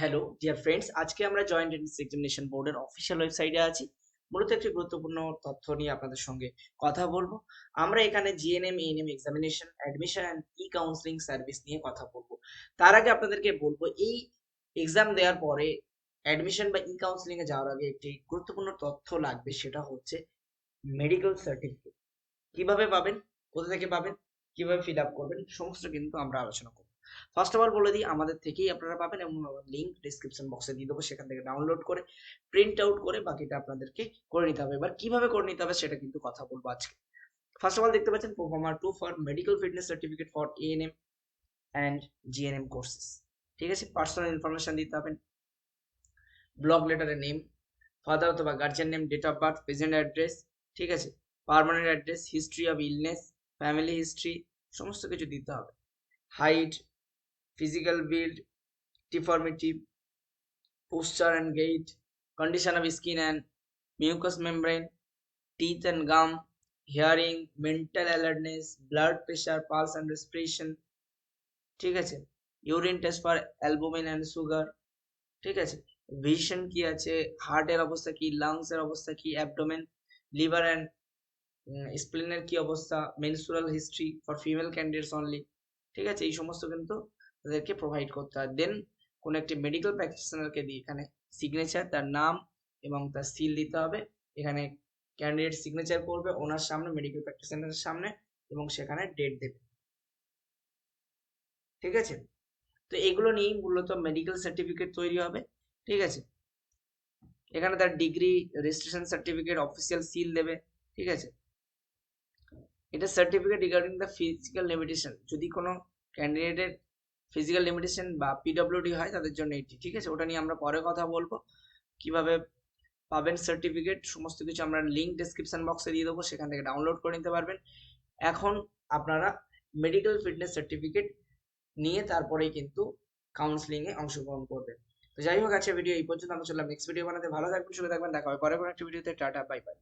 Hello dear friends আজকে আমরা joint entrance examination বোর্ডের অফিসিয়াল ওয়েবসাইটে আছি। মূলত একটি গুরুত্বপূর্ণ তথ্য নিয়ে আপনাদের সঙ্গে কথা বলব। আমরা এখানে GNM ANM examination admission and e counselling service নিয়ে কথা বলব। তার আগে আপনাদেরকে বলব, এই এক্সাম দেওয়ার পরে অ্যাডমিশন বা ই কাউন্সিলিং এ যাওয়ার আগে একটি গুরুত্বপূর্ণ তথ্য লাগবে, সেটা হচ্ছে মেডিকেল সার্টিফিকেট কীভাবে পাবেন, কোথা থেকে পাবেন, কীভাবে ফিল আপ করবেন, সমস্ত কিন্তু আমরা আলোচনা করব। ফার্স্ট অফ অল বলে দিই, আমাদের থেকেই আপনারা পাবেন এবং লিঙ্ক ডিসক্রিপশন বক্সে দিয়ে দেবো, সেখান থেকে ডাউনলোড করে প্রিন্ট আউট করে বাকিটা আপনাদেরকে করে নিতে হবে। এবার কীভাবে করে নিতে হবে সেটা কিন্তু কথা বলব আজকে। ফার্স্ট অফ অল দেখতে পাচ্ছেন proforma two for medical fitness certificate for ANM and GNM courses ঠিক আছে? পার্সোনাল ইনফরমেশন দিতে হবে। ব্লক লেটারের নেম ফাদার অথবা guardian name date of birth present address ঠিক আছে? Permanent address history of illness family history সমস্ত কিছু দিতে হবে। Height physical build, deformity, posture and gait, condition of skin and mucous membrane, teeth and gum, hearing, mental alertness, blood pressure, pulse and respiration, ঠিক আছে urine test for albumin and sugar ঠিক আছে vision কি আছে হার্টের অবস্থা কি lungs এর অবস্থা কি অ্যাবডোমেন লিভার অ্যান্ড স্প্লিনের কি অবস্থা menstrual history for female candidates only ঠিক আছে এই সমস্ত কিন্তু তাদেরকে প্রোভাইড করতে হয়। দেন কোনো একটি মেডিকেল প্র্যাকটিশনারকে দিয়ে এখানে সিগনেচার তার নাম এবং তার সিল দিতে হবে। এখানে ক্যান্ডিডেট সিগনেচার করবে ওনার সামনে মেডিকেল প্র্যাকটিশনারের সামনে এবং সেখানে ডেট দেবে। ঠিক আছে? তো এগুলো নিয়েই মূলত মেডিকেল সার্টিফিকেট তৈরি হবে। ঠিক আছে? এখানে তার degree registration certificate official seal দেবে। ঠিক আছে? এটা certificate regarding the physical limitation যদি কোনো ক্যান্ডিডেটের ফিজিক্যাল লিমিটেশন বা পিডব্লিউডি হয় তাদের জন্য এটি ঠিক আছে? ওটা নিয়ে আমরা পরে কথা বলব। কীভাবে পাবেন সার্টিফিকেট সমস্ত কিছু আমরা লিঙ্ক ডেসক্রিপশন বক্সে দিয়ে দেবো, সেখান থেকে ডাউনলোড করে নিতে পারবেন। এখন আপনারা মেডিকেল ফিটনেস সার্টিফিকেট নিয়ে তারপরেই কিন্তু কাউন্সিলিং এ অংশগ্রহণ করবেন। তো যাই হোক আছে ভিডিও এই পর্যন্ত। আমরা চললাম নেক্সট ভিডিও বানাতে। ভালো থাকবেন সুখে থাকবেন। দেখা হবে পরে কোনো একটা ভিডিওতে টাটা বাই বাই